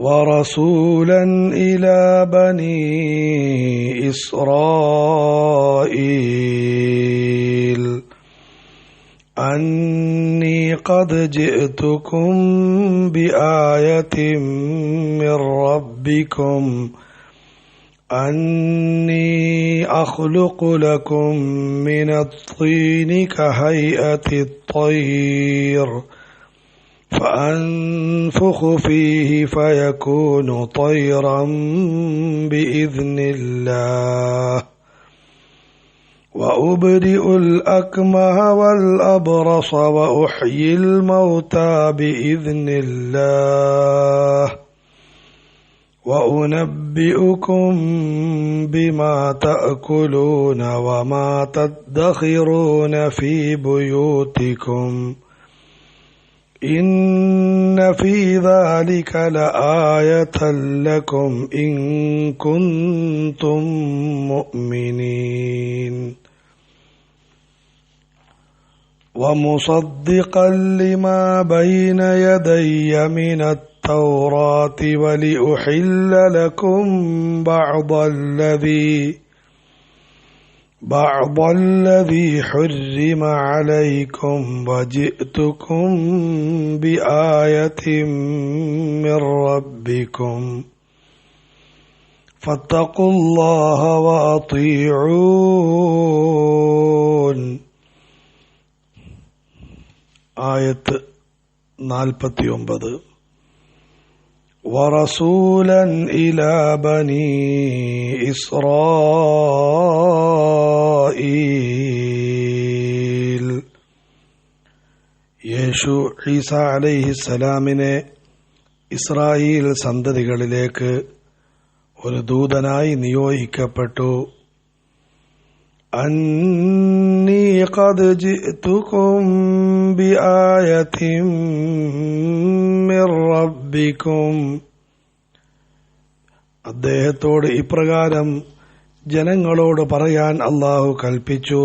ورسولا إلى بني إسرائيل. أني قد جئتكم بآية من ربكم. أني أخلق لكم من الطين كهيئة الطير. فأنفخ فيه فيكون طيرا بإذن الله. وأبرئ الأكمه والأبرص وأحيي الموتى بإذن الله. وأنبئكم بما تأكلون وما تدخرون في بيوتكم. إن في ذلك لآية لكم إن كنتم مؤمنين. ومصدقا لما بين يدي من التوراة ولأحل لكم بعض الذي بعض الذي حرم عليكم وجئتكم بآية من ربكم فاتقوا الله وأطيعون آية നാൽപ്പത്തി ഒമ്പത് ورسولا إلى بني إسرائيل യേശു ഈസ അലൈഹിസലാമിനെ ഇസ്രായേൽ സന്തതികളിലേക്ക് ഒരു ദൂതനായി നിയോഗിക്കപ്പെട്ടു. അന്നീ ഖദ് മിർ അദ്ദേഹത്തോട് ഇപ്രകാരം ജനങ്ങളോട് പറയാൻ അള്ളാഹു കൽപ്പിച്ചു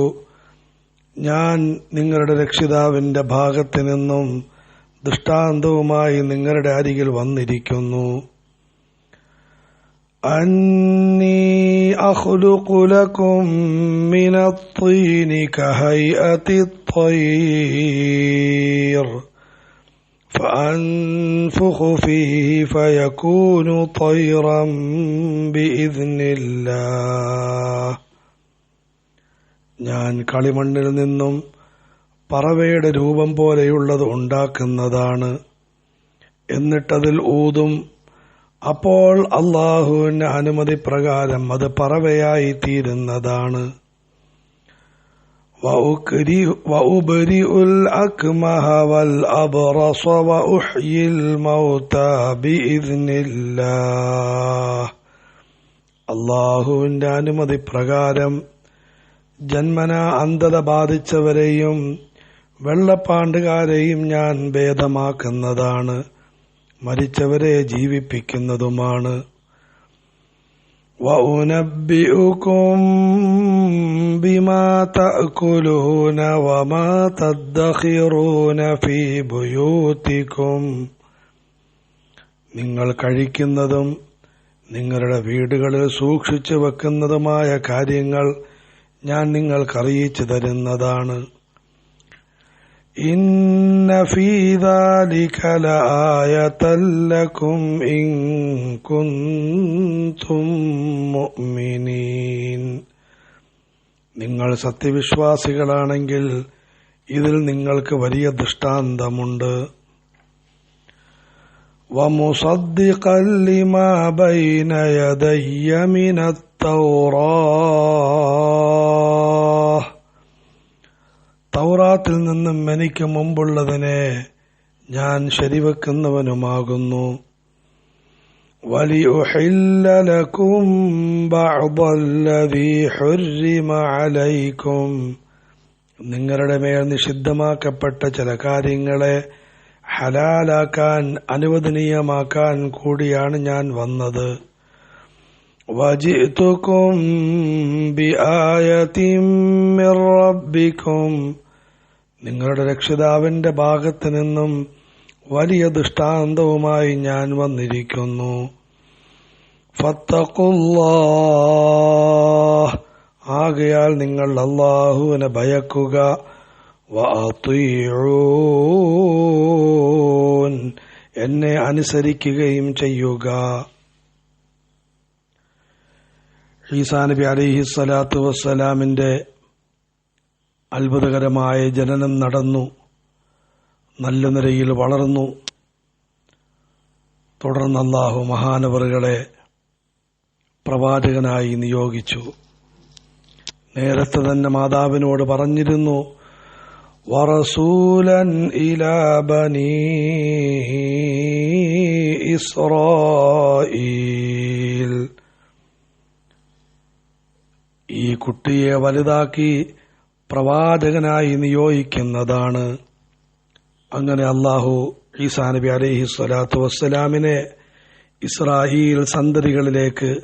ഞാൻ നിങ്ങളുടെ രക്ഷിതാവിന്റെ ഭാഗത്ത് നിന്നും ദൃഷ്ടാന്തവുമായി നിങ്ങളുടെ അരികിൽ വന്നിരിക്കുന്നു أني أخلق لكم من الطين كهيئة الطير فأنفخ فيه فيكون طيرا بإذن الله ഞാൻ കളിമണ്ണിൽ നിന്നും പറവയുടെ രൂപം പോലെയുള്ളത് ഉണ്ടാക്കുന്നതാണ് എന്നിട്ടതിൽ ഊതും അപ്പോൾ അള്ളാഹുവിന്റെ അനുമതി പ്രകാരം അത് പറവയായി തീരുന്നതാണ് وأبرئ الأكمه والأبرص وأحيي الموتى بإذن الله അള്ളാഹുവിന്റെ അനുമതി പ്രകാരം ജന്മന അന്ധത ബാധിച്ചവരെയും വെള്ളപ്പാണ്ടുകാരെയും ഞാൻ ഭേദമാക്കുന്നതാണ് മരിച്ചവരെ ജീവിപ്പിക്കുന്നതുമാണ് وأنبئكم بما تأكلون وما تدخرون في بيوتكم നിങ്ങൾ കഴിക്കുന്നതും നിങ്ങളുടെ വീടുകളിൽ സൂക്ഷിച്ചു വെക്കുന്നതുമായ കാര്യങ്ങൾ ഞാൻ നിങ്ങൾക്കറിയിച്ചു തരുന്നതാണ് إن في ذلك لآية لكم إن كنتم مؤمنين നിങ്ങൾ സത്യവിശ്വാസികളാണെങ്കിൽ ഇതിൽ നിങ്ങൾക്ക് വലിയ ദൃഷ്ടാന്തമുണ്ട് ومصدقا لما بين يدي من التوراه തൗറാത്തിൽ നിന്നും എനിക്ക് മുമ്പുള്ളതിനെ ഞാൻ ശരിവെക്കുന്നവനുമാകുന്നു ولأحل لكم بعض الذي حرم عليكم നിങ്ങളുടെ മേൽ നിഷിദ്ധമാക്കപ്പെട്ട ചില കാര്യങ്ങളെ ഹലാലാക്കാൻ അനുവദനീയമാക്കാൻ കൂടിയാണ് ഞാൻ വന്നത് وجئتكم بآية من ربكم നിങ്ങളുടെ രക്ഷിതാവിന്റെ ഭാഗത്ത് നിന്നും വലിയ ദൃഷ്ടാന്തവുമായി ഞാൻ വന്നിരിക്കുന്നു. ആകയാൽ നിങ്ങൾ അള്ളാഹുവിനെ ഭയക്കുക. എന്നെ അനുസരിക്കുകയും ചെയ്യുക. ഈസാ നബി അലിഹി സ്വലാത്തു വസ്സലാമിന്റെ അത്ഭുതകരമായ ജനനം നടന്നു. നല്ല നിലയിൽ വളർന്നു. തുടർന്ന് അള്ളാഹു മഹാനവറുകളെ പ്രവാചകനായി നിയോഗിച്ചു. നേരത്തെ തന്നെ മാതാവിനോട് പറഞ്ഞിരുന്നു വറസൂലൻ ഇലാബനി ഈ കുട്ടിയെ വലുതാക്കി പ്രവാചകനായി നിയോഗിക്കുന്നതാണ്. അങ്ങനെ അള്ളാഹു ഈസാ നബി അലൈഹി സ്വലാത്തു വസ്സലാമിനെ ഇസ്രായേൽ സന്തതികളിലേക്ക്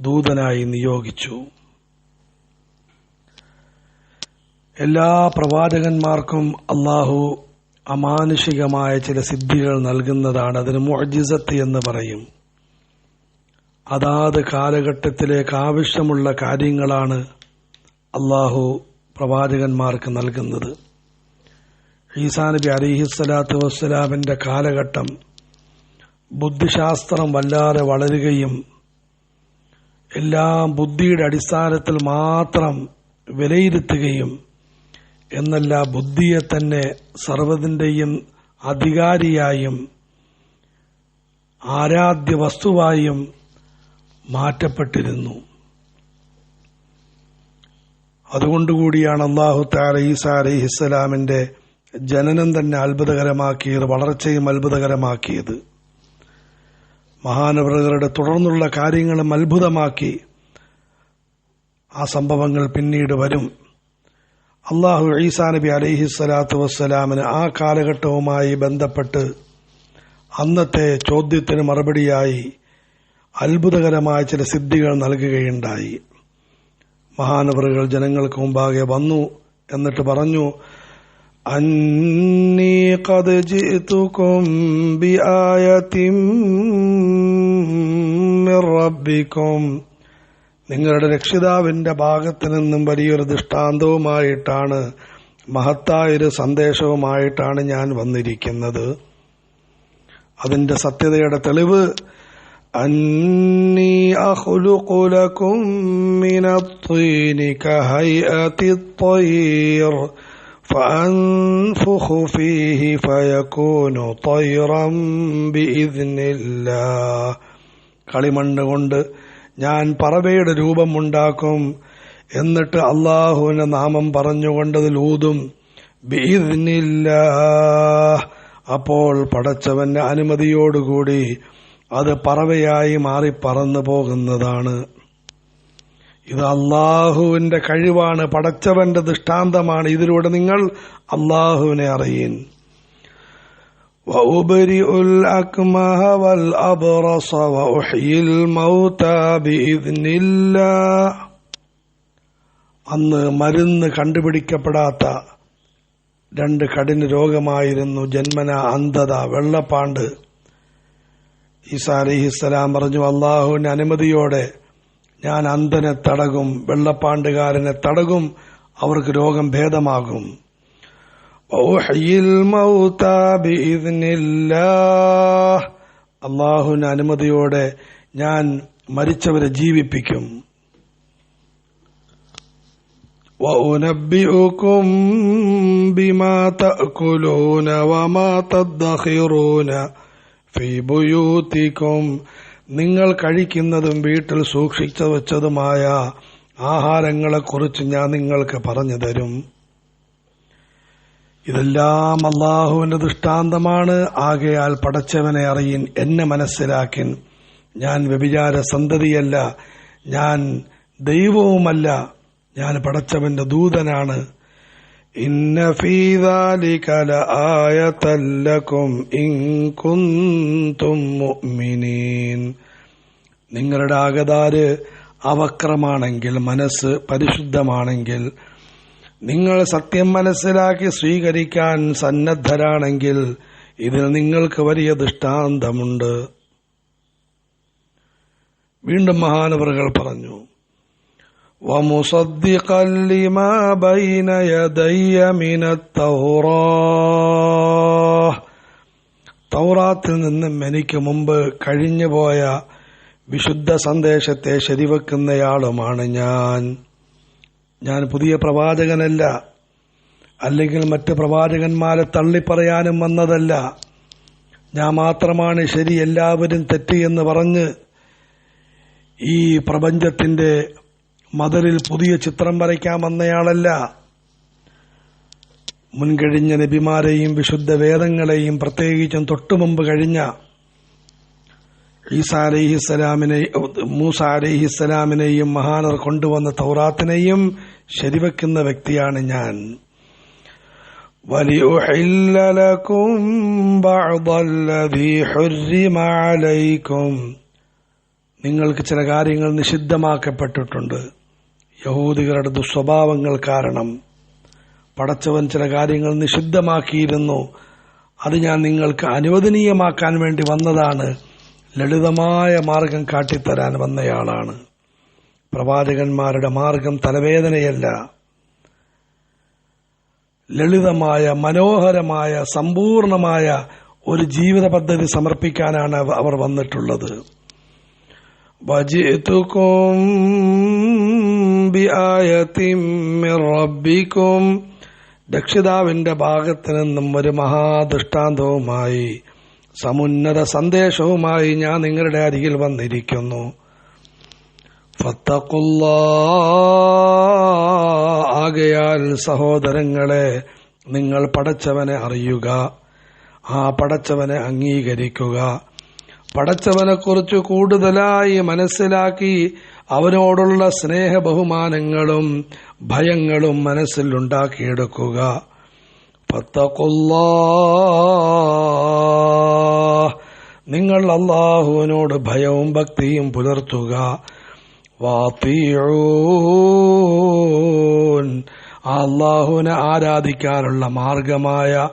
ദൂതനായി നിയോഗിച്ചു. എല്ലാ പ്രവാചകന്മാർക്കും അള്ളാഹു അമാനുഷികമായ ചില സിദ്ധികൾ നൽകുന്നതാണ്. അതിന് മുഅജിസത്ത് എന്ന് പറയും. അതാത് കാലഘട്ടത്തിലേക്ക് ആവശ്യമുള്ള കാര്യങ്ങളാണ് അള്ളാഹു പ്രവാചകന്മാർക്ക് നൽകുന്നത്. ഈസാ നബി അലിഹിസ്സലാത്തു വസ്സലാമിന്റെ കാലഘട്ടം ബുദ്ധിശാസ്ത്രം വല്ലാതെ വളരുകയും എല്ലാം ബുദ്ധിയുടെ അടിസ്ഥാനത്തിൽ മാത്രം വിലയിരുത്തുകയും എന്നല്ല ബുദ്ധിയെ തന്നെ സർവതിന്റെയും അധികാരിയായും ആരാധ്യ വസ്തുവായും മാറ്റപ്പെട്ടിരുന്നു. അതുകൊണ്ടുകൂടിയാണ് അള്ളാഹു താല ഈസ അലഹിസ്സലാമിന്റെ ജനനം തന്നെ അത്ഭുതകരമാക്കിയത് വളർച്ചയും അത്ഭുതകരമാക്കിയത്. മഹാനവറുകളുടെ തുടർന്നുള്ള കാര്യങ്ങളും അത്ഭുതമാക്കി ആ സംഭവങ്ങൾ പിന്നീട് വരും. അള്ളാഹു ഈസാ നബി അലഹിസ്സലാത്തു വസ്സലാമിന് ആ കാലഘട്ടവുമായി ബന്ധപ്പെട്ട് അന്നത്തെ ചോദ്യത്തിന് മറുപടിയായി അത്ഭുതകരമായ ചില സിദ്ധികൾ നൽകുകയുണ്ടായി. മഹാനവറുകൾ ജനങ്ങൾക്ക് മുമ്പാകെ വന്നു എന്നിട്ട് പറഞ്ഞു അന്നീ ബി റബ്ബിക്കും നിങ്ങളുടെ രക്ഷിതാവിന്റെ ഭാഗത്ത് നിന്നും വലിയൊരു ദൃഷ്ടാന്തവുമായിട്ടാണ് മഹത്തായൊരു സന്ദേശവുമായിട്ടാണ് ഞാൻ വന്നിരിക്കുന്നത്. അതിന്റെ സത്യതയുടെ തെളിവ് അന്നീ അഖ്ലുഖുലകും മിനത്ത് كهيئة الطير فأنفخ فيه فيكون طيرا بإذن الله കളിമണ്ണ് കൊണ്ട് ഞാൻ പറവയുടെ രൂപമുണ്ടാക്കും എന്നിട്ട് അള്ളാഹുവിന്റെ നാമം പറഞ്ഞുകൊണ്ടതിൽ ഊതും ബീദിനില്ല അപ്പോൾ പടച്ചവന്റെ അനുമതിയോടുകൂടി അത് പറവയായി മാറി പറന്നു പോകുന്നതാണ് ഇത് അള്ളാഹുവിന്റെ കഴിവാണ് പടച്ചവന്റെ ദൃഷ്ടാന്തമാണ് ഇതിലൂടെ നിങ്ങൾ അള്ളാഹുവിനെ അറിയിൻ وأبرئ الأكمه والأبرص وأحيي الموتى بإذن الله അന്ന് മരുന്ന് കണ്ടുപിടിക്കപ്പെടാത്ത രണ്ട് കഠിന രോഗമായിരുന്നു ജന്മന അന്ധത വെള്ളപ്പാണ്ട് ഈസാ അലിഹിസ്സലാം പറഞ്ഞു അള്ളാഹുവിന്റെ അനുമതിയോടെ ഞാൻ അന്ധനെ തടകും വെള്ളപ്പാണ്ടുകാരനെ തടകും അവർക്ക് രോഗം ഭേദമാകും അള്ളാഹുവിന്റെ അനുമതിയോടെ ഞാൻ മരിച്ചവരെ ജീവിപ്പിക്കും وأنبئكم بما تأكلون وما تدخرون ഫീബുയൂത്തിക്കും. നിങ്ങൾ കഴിക്കുന്നതും വീട്ടിൽ സൂക്ഷിച്ചു വച്ചതുമായ ആഹാരങ്ങളെക്കുറിച്ച് ഞാൻ നിങ്ങൾക്ക് പറഞ്ഞു തരും. ഇതെല്ലാം അള്ളാഹുവിന്റെ ദൃഷ്ടാന്തമാണ്. ആകയാൽ പടച്ചവനെ അറിയൻ എന്നെ മനസ്സിലാക്കിൻ. ഞാൻ വ്യഭിചാര സന്തതിയല്ല ഞാൻ ദൈവവുമല്ല. ഞാൻ പടച്ചവന്റെ ദൂതനാണ്. ഇന്ന لكم ഇൻ كنتم മുഅ്മിനീൻ നിങ്ങളുടെ ആകതാര് അവക്രമാണെങ്കിൽ മനസ്സ് പരിശുദ്ധമാണെങ്കിൽ നിങ്ങൾ സത്യം മനസ്സിലാക്കി സ്വീകരിക്കാൻ സന്നദ്ധരാണെങ്കിൽ ഇതിൽ നിങ്ങൾക്ക് വലിയ ദൃഷ്ടാന്തമുണ്ട്. വീണ്ടും മഹാനവറുകൾ പറഞ്ഞു ومصدقا لما بين يدي من التوراة തൗറാത്തിൽ നിന്നും എനിക്ക് മുമ്പ് കഴിഞ്ഞുപോയ വിശുദ്ധ സന്ദേശത്തെ ശരിവെക്കുന്നയാളുമാണ് ഞാൻ ഞാൻ പുതിയ പ്രവാചകനല്ല അല്ലെങ്കിൽ മറ്റ് പ്രവാചകന്മാരെ തള്ളിപ്പറയാനും വന്നതല്ല ഞാൻ മാത്രമാണ് ശരി എല്ലാവരും തെറ്റ് എന്ന് പറഞ്ഞ് ഈ പ്രപഞ്ചത്തിന്റെ മതിലിൽ പുതിയ ചിത്രം വരയ്ക്കാൻ വന്നയാളല്ല മുൻകഴിഞ്ഞ നബിമാരെയും വിശുദ്ധ വേദങ്ങളെയും പ്രത്യേകിച്ചും തൊട്ടുമുമ്പ് കഴിഞ്ഞ ഈസ അലഹിസ്സലാമിനെ മൂസ അലഹിസ്സലാമിനെയും മഹാനർ കൊണ്ടുവന്ന തൗറാത്തിനെയും ശരിവെക്കുന്ന വ്യക്തിയാണ് ഞാൻ وَلِأُحِلَّ لَكُمْ بَعْضَ الَّذِي حُرِّمَ عَلَيْكُمْ നിങ്ങൾക്ക് ചില കാര്യങ്ങൾ നിഷിദ്ധമാക്കപ്പെട്ടിട്ടുണ്ട് യഹൂദികളുടെ ദുസ്വഭാവങ്ങൾ കാരണം പടച്ചവൻ ചില കാര്യങ്ങൾ നിഷിദ്ധമാക്കിയിരുന്നു. അത് ഞാൻ നിങ്ങൾക്ക് അനുവദനീയമാക്കാൻ വേണ്ടി വന്നതാണ്. ലളിതമായ മാർഗം കാട്ടിത്തരാൻ വന്നയാളാണ്. പ്രവാചകന്മാരുടെ മാർഗം തലവേദനയല്ല. ലളിതമായ മനോഹരമായ സമ്പൂർണമായ ഒരു ജീവിത പദ്ധതി സമർപ്പിക്കാനാണ് അവർ വന്നിട്ടുള്ളത്. വജിത്തുക്കും ബിആയത്തിം മിർ രക്ഷിതാവിന്റെ ഭാഗത്തു നിന്നും ഒരു മഹാദൃഷ്ടാന്തവുമായി സമുന്നത സന്ദേശവുമായി ഞാൻ നിങ്ങളുടെ അരികിൽ വന്നിരിക്കുന്നു. ഫത്തക്കുള്ള ആകയാൽ സഹോദരങ്ങളെ നിങ്ങൾ പടച്ചവനെ അറിയുക. ആ പടച്ചവനെ അംഗീകരിക്കുക. പടച്ചവനെക്കുറിച്ച് കൂടുതലായി മനസ്സിലാക്കി അവനോടുള്ള സ്നേഹ ബഹുമാനങ്ങളും ഭയങ്ങളും പത്തക്കൊല്ലാ നിങ്ങൾ അള്ളാഹുവിനോട് ഭയവും ഭക്തിയും പുലർത്തുക. അള്ളാഹുവിനെ ആരാധിക്കാനുള്ള മാർഗമായ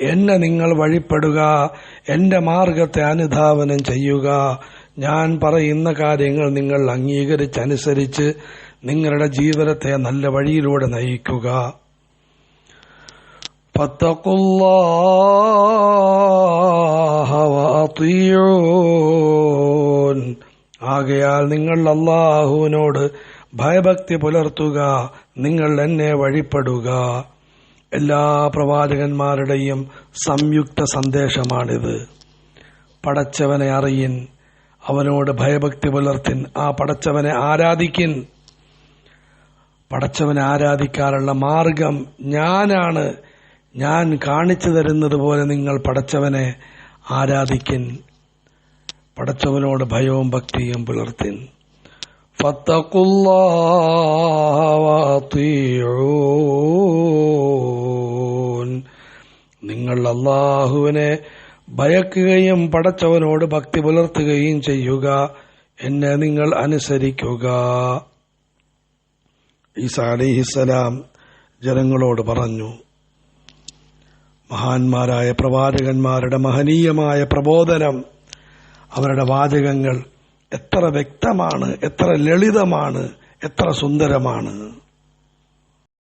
എന്നെ നിങ്ങൾ വഴിപ്പെടുക. എന്റെ മാർഗത്തെ അനുധാവനം ചെയ്യുക. ഞാൻ പറയുന്ന കാര്യങ്ങൾ നിങ്ങൾ അംഗീകരിച്ചനുസരിച്ച് നിങ്ങളുടെ ജീവിതത്തെ നല്ല വഴിയിലൂടെ നയിക്കുക. ആകയാൽ നിങ്ങൾ അള്ളാഹുവിനോട് ഭയഭക്തി പുലർത്തുക നിങ്ങൾ എന്നെ വഴിപ്പെടുക. എല്ലാ പ്രവാചകന്മാരുടെയും സംയുക്ത സന്ദേശമാണിത്. പടച്ചവനെ അറിയിൻ അവനോട് ഭയഭക്തി പുലർത്തിൻ ആ പടച്ചവനെ ആരാധിക്കിൻ. പടച്ചവനെ ആരാധിക്കാനുള്ള മാർഗം ഞാനാണ്. ഞാൻ കാണിച്ചു തരുന്നത് പോലെ നിങ്ങൾ പടച്ചവനെ ആരാധിക്കിൻ. പടച്ചവനോട് ഭയവും ഭക്തിയും പുലർത്തിൻ. നിങ്ങൾ അള്ളാഹുവിനെ ഭയക്കുകയും പടച്ചവനോട് ഭക്തി പുലർത്തുകയും ചെയ്യുക. എന്നെ നിങ്ങൾ അനുസരിക്കുക. ഈസ അലിഹിസലാം ജനങ്ങളോട് പറഞ്ഞു മഹാന്മാരായ പ്രവാചകന്മാരുടെ മഹനീയമായ പ്രബോധനം അവരുടെ വാചകങ്ങൾ എത്ര വ്യക്തമാണ് എത്ര ലളിതമാണ് എത്ര സുന്ദരമാണ്.